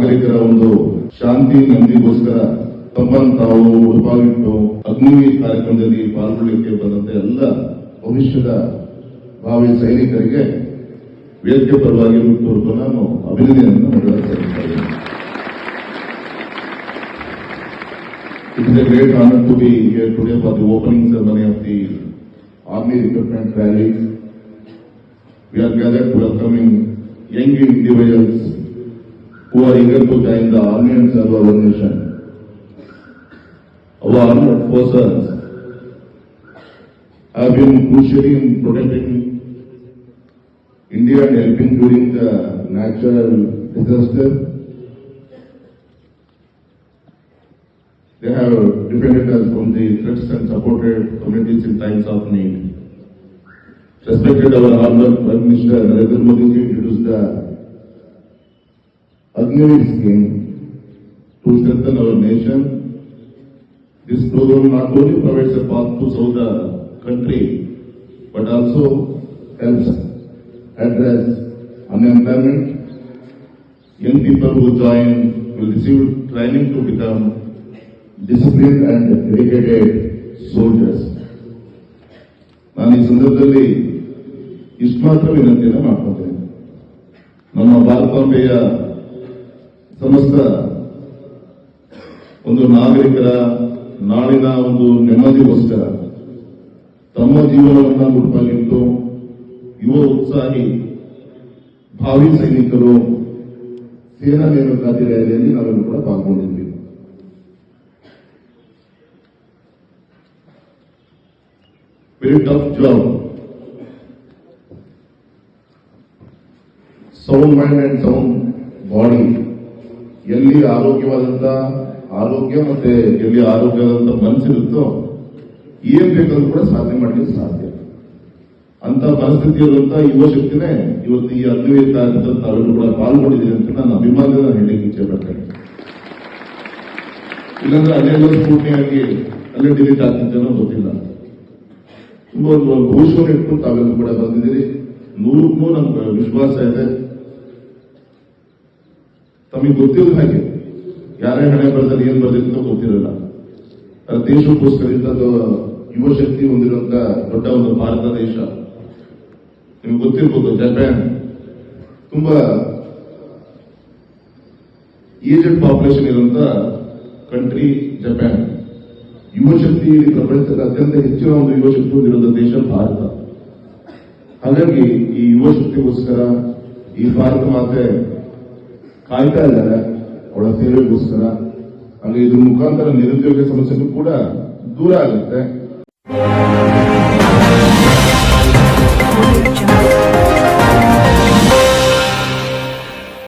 ನಾಗರಿಕರ ಒಂದು ಶಾಂತಿ ನೆಮ್ಮದಿಗೋಸ್ಕರ ತಮ್ಮನ್ನು ತಾವು ಉಪವಿಟ್ಟು ಅಗ್ನಿವೀರ್ ಕಾರ್ಯಕ್ರಮದಲ್ಲಿ ಪಾಲ್ಗೊಳ್ಳಲಿಕ್ಕೆ ಬಂದಂತೆ ಎಲ್ಲ ಭವಿಷ್ಯದ ಭಾವಿ ಸೈನಿಕರಿಗೆ ವೇದಿಕೆ ಪರವಾಗಿ ಮುಟ್ಟುವ ನಾನು ಅಭಿನಂದನೆಯನ್ನು ಮಾಡಿದ್ದೇನೆ it is a to be here opening ceremony of the army recruitment rally we are gathered to welcoming who are eager to join the Army and serve our nation. Our armed forces have been crucially in protecting India and helping during the natural disaster. They have defended us from the threats and supported communities in times of need. Respected our Honorable Prime Minister Narendra Modi introduced the Agniveer scheme to strengthen our nation. This program not only provides a path to serve the country, but also helps address unemployment. Young people who join will receive training to become disciplined and dedicated soldiers. ನಾನು ಈ ಸಂದರ್ಭದಲ್ಲಿ ಇಷ್ಟು ಮಾತ್ರ ವಿನಂತಿಯನ್ನು ಮಾಡ್ಕೊತೇನೆ ನಮ್ಮ ಭಾರತಾಂಬೆಯ ಸಮಸ್ತ ಒಂದು ನಾಗರಿಕರ ನಾಡಿನ ಒಂದು ನೆಮ್ಮದಿಗೋಸ್ಕರ ತಮ್ಮ ಜೀವನವನ್ನು ಮುಡುಪಾಗಿಟ್ಟು ಯುವ ಉತ್ಸಾಹಿ ಭಾವಿ ಸೈನಿಕರು ಸೇನಾ ನೇಮಕಾತಿ ರ್ಯಾಲಿಯಲ್ಲಿ ನಾವೆಲ್ಲರೂ ಕೂಡ ಪಾಲ್ಗೊಂಡಿದ್ವಿ very tough job sound mind and sound body ಎಲ್ಲಿ ಆರೋಗ್ಯವಾದಂತ ಆರೋಗ್ಯ ಮತ್ತೆ ಎಲ್ಲಿ ಆರೋಗ್ಯವಾದಂತ ಮನಸ್ಸಿರುತ್ತೋ ಏನ್ ಬೇಕಾದ್ರೂ ಕೂಡ ಸಾಧನೆ ಮಾಡಲಿಕ್ಕೆ ಸಾಧ್ಯ. ಅಂತ ಪರಿಸ್ಥಿತಿಯಲ್ಲಿರುವಂತ ಯುವ ಶಕ್ತಿನೇ ಇವತ್ತು ಈ ಅನ್ವಯಿತ ಕಾರ್ಯಕ್ರಮದಲ್ಲಿ ಕೂಡ ಪಾಲ್ಗೊಂಡಿದ್ದೀರಿ ಅಂತ ನಾನು ಅಭಿಮಾನದಿಂದ ಹೇಳಲಿಕ್ಕೆ ಇಚ್ಛೆ ಪಡ್ತೇನೆ. ಇಲ್ಲಾಂದ್ರೆ ಅಲ್ಲೆಲ್ಲ ಸ್ಫೂರ್ತಿಯಾಗಿ ಅಲ್ಲೇ ಡಿಲೀಟ್ ಆಗ್ತಿದ್ದೇನೋ ಗೊತ್ತಿಲ್ಲ. ತುಂಬಾ ಒಂದು ಭವಿಷ್ಯವನ್ನು ಇಟ್ಕೊಂಡು ತಾವೆಲ್ಲರೂ ಕೂಡ ಬಂದಿದ್ದೀರಿ. ನೂರಕ್ಕೂ ನೂರು ನಮ್ಗೆ ವಿಶ್ವಾಸ ಇದೆ. ತಮಗೆ ಗೊತ್ತಿಲ್ಲ ಹಾಗೆ. ಯಾರೇ ಹಣೆ ಬರ್ತಾರೆ ಏನ್ ಅಂತ ಗೊತ್ತಿರಲ್ಲ. ದೇಶಕ್ಕೋಸ್ಕರ ಇಂಥದ್ದು ಯುವ ಶಕ್ತಿ ಹೊಂದಿರುವಂತ ದೊಡ್ಡ ಒಂದು ಭಾರತ ದೇಶ. ನಿಮ್ಗೆ ಗೊತ್ತಿರ್ಬೋದು ಜಪಾನ್ ತುಂಬಾ ಏಜೆಡ್ ಪಾಪ್ಯುಲೇಷನ್ ಇರುವಂತ ಕಂಟ್ರಿ ಜಪಾನ್ ಯುವಶಕ್ತಿ ಪ್ರಪಂಚದ ಅತ್ಯಂತ ಹೆಚ್ಚಿನ ಒಂದು ಯುವಶಕ್ತಿ ಹೊಂದಿರುವಂತ ದೇಶ ಭಾರತ. ಹಾಗಾಗಿ ಈ ಯುವಶಕ್ತಿಗೋಸ್ಕರ ಈ ಭಾರತ ಮಾತೆ ಕಾಯ್ತಾ ಇದ್ದಾರೆ. ಅವಳ ಸೇವೆಗೋಸ್ಕರ. ಹಾಗೆ ಇದ್ರ ಮುಖಾಂತರ ನಿರುದ್ಯೋಗ ಸಮಸ್ಯೆನೂ ಕೂಡ ದೂರ ಆಗುತ್ತೆ.